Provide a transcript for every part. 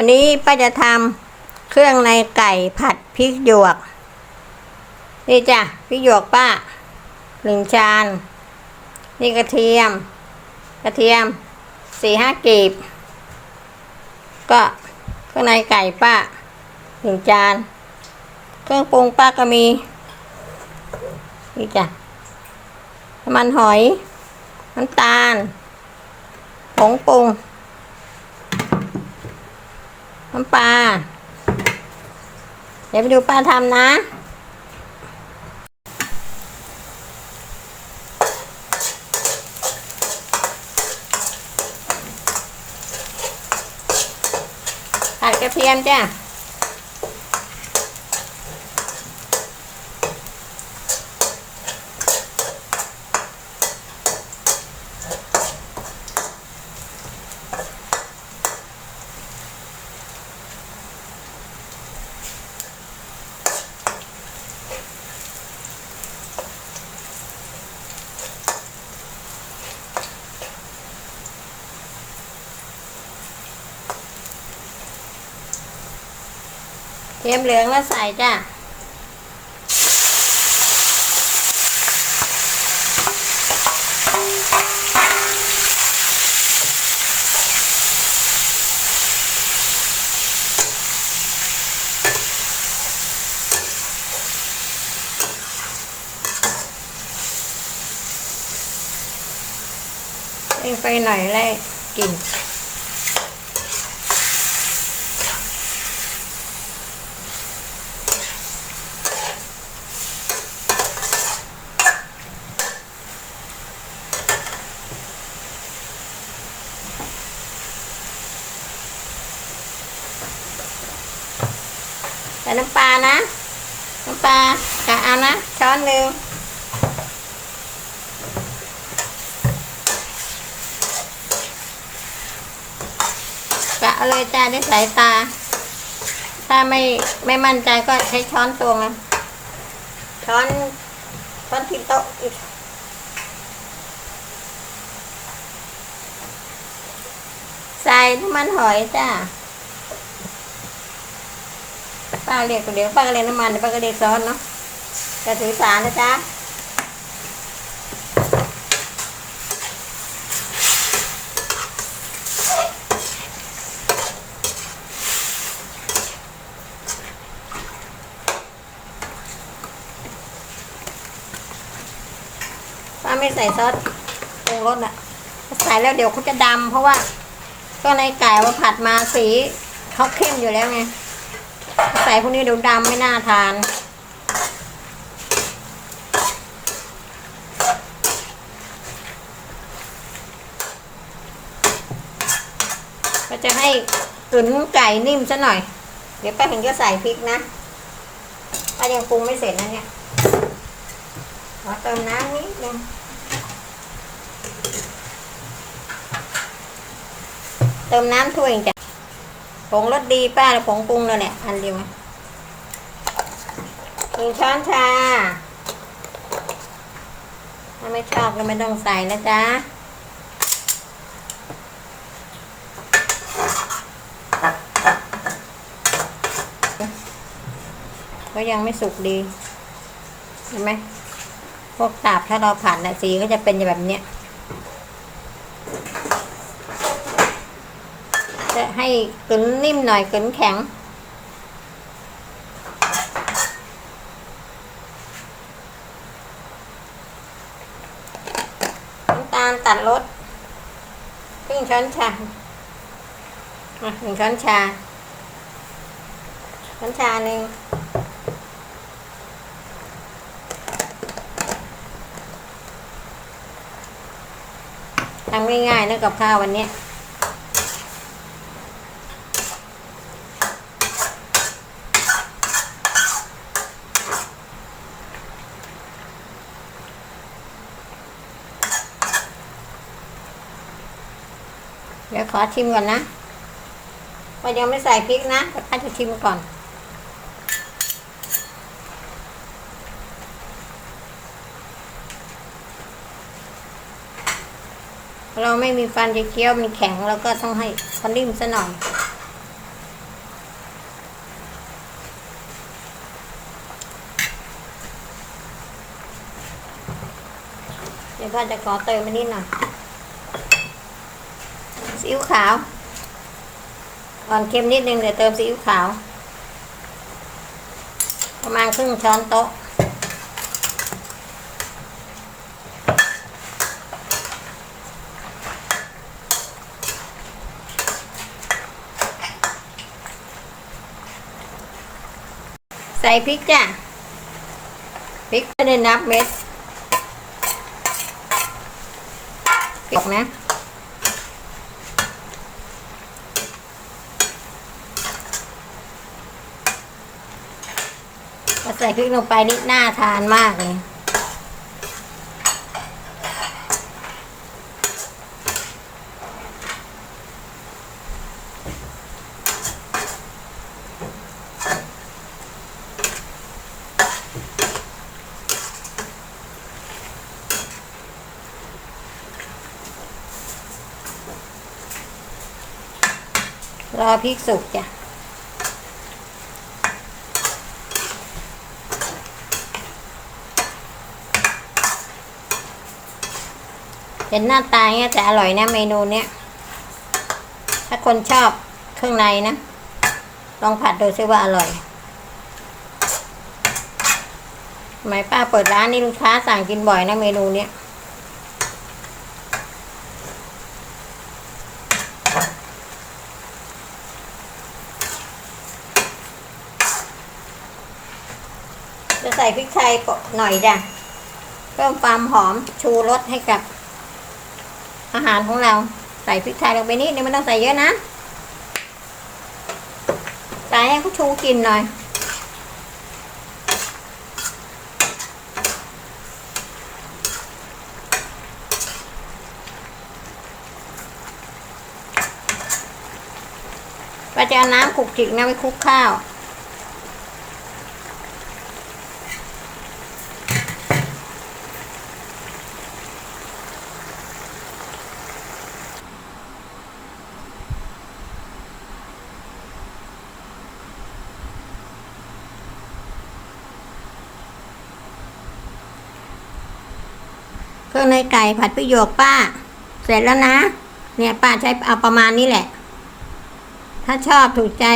วันนี้ป้าจะทำเครื่องในไก่ผัดพริกหยวก นี่จ้ะพริกหยวกป้าหนึ่งจาน นี่กระเทียม กระเทียมสี่ห้ากีบ ก็เครื่องในไก่ป้าหนึ่งจาน เครื่องปรุงป้าก็มี นี่จ้ะน้ำมันหอย น้ำตาล ผงปรุง น้ำปลา เดี๋ยวไปดูป้าทำนะ ผัดกระเทียมจ้ะ เทมเหลืองแล้วใส่จ้ะเองไปหน่อยเลยกลิ่น น้ำปลานะ น้ำปลากะเอานะ ช้อนหนึ่งกะเอาเลยจ้าด้วยสายตา ถ้าไม่ไม่มั่นใจก็ใช้ช้อนตวงนะช้อนช้อนที่โต๊ะอีกใส่น้ำมันหอยจ้า ป้าเรียกเดี๋ยวป้าก็เรียกน้ำมันเดี๋ยวป้าก็เรียกซอสเนาะจะถือสารนะจ๊ะป้าไม่ใส่ซอสปรุงรสอะใส่แล้วเดี๋ยวเขาจะดำเพราะว่า ก็ในไก่ว่าผัดมาสีเขาเข้มอยู่แล้วไง ใส่พวกนี้เดูดำไม่น่าทานก็จะให้ตุ๋นไก่นิ่มซะหน่อย เดี๋ยวป้าเห็นก็ใส่พริกนะป้ายังปรุงไม่เสร็จนะเนี่ยขอเติมน้ำนิดนึงเติมน้ำถ้วยจ้ะ ผงรสดีป้าผงปรุงแล้วเนี่ย อันเดียวหนึ่งช้อนชา ถ้าไม่ชอบก็ไม่ต้องใส่นะจ๊ะก็ยังไม่สุกดี เห็นไหม พวกตับถ้าเราผัดนะสีก็จะเป็นแบบเนี้ย จะให้กึนนิ่มหน่อยกึนแข็ง น้ำตาลตัดรสครึ่งช้อนชาหนึ่งช้อนชา ช้อนชาหนึ่งทำง่ายๆนะกับข้าววันนี้ เดี๋ยวขอชิมก่อนนะว่ายังไม่ใส่พริกนะแต่ป้าจะชิมก่อนเราไม่มีฟันจะเคี้ยวมันแข็งเราก็ต้องให้คอนิ่มซะหน่อยเดี๋ยวป้าจะขอเติมมานิดหน่อย ซีอิ๊วขาวอ่อนเค็มนิดนึงเดี๋ยวเติมซีอิ๊วขาว ประมาณครึ่งช้อนโต๊ะ ใส่พริกจ้ะ พริกไม่ได้นับเม็ดพริกนะ ใส่พริกลงไปนี่น่าทานมากเลยรอพริกสุกจ้ะ เห็นหน้าตาเงี้ยแต่อร่อยนะเมนูเนี้ย ถ้าคนชอบเครื่องในนะ ลองผัดดูซิว่าอร่อยสมัยป้าเปิดร้านนี่ลูกค้าสั่งกินบ่อยนะเมนูเนี้ยจะใส่พริกไทยหน่อยจ้ะเพิ่มความหอมชูรสให้กับ อาหารของเราใส่พริกไทยลงไปนิดนึงไม่ต้องใส่เยอะนะใส่ให้เขาชูกินหน่อยก็จะเอาน้ำขลุกจิกนะไว้คลุกข้าว รื่องในไก่ผัดพริกหยวกป้า เสร็จแล้วนะ เนี่ยป้าใช้เอาประมาณนี้แหละ ถ้าชอบถูกใจ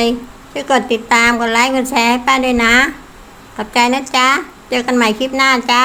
ช่วยกดติดตามกดไลค์กดแชร์ให้ป้าด้วยนะ ขอบใจนะจ๊ะ เจอกันใหม่คลิปหน้าจ้า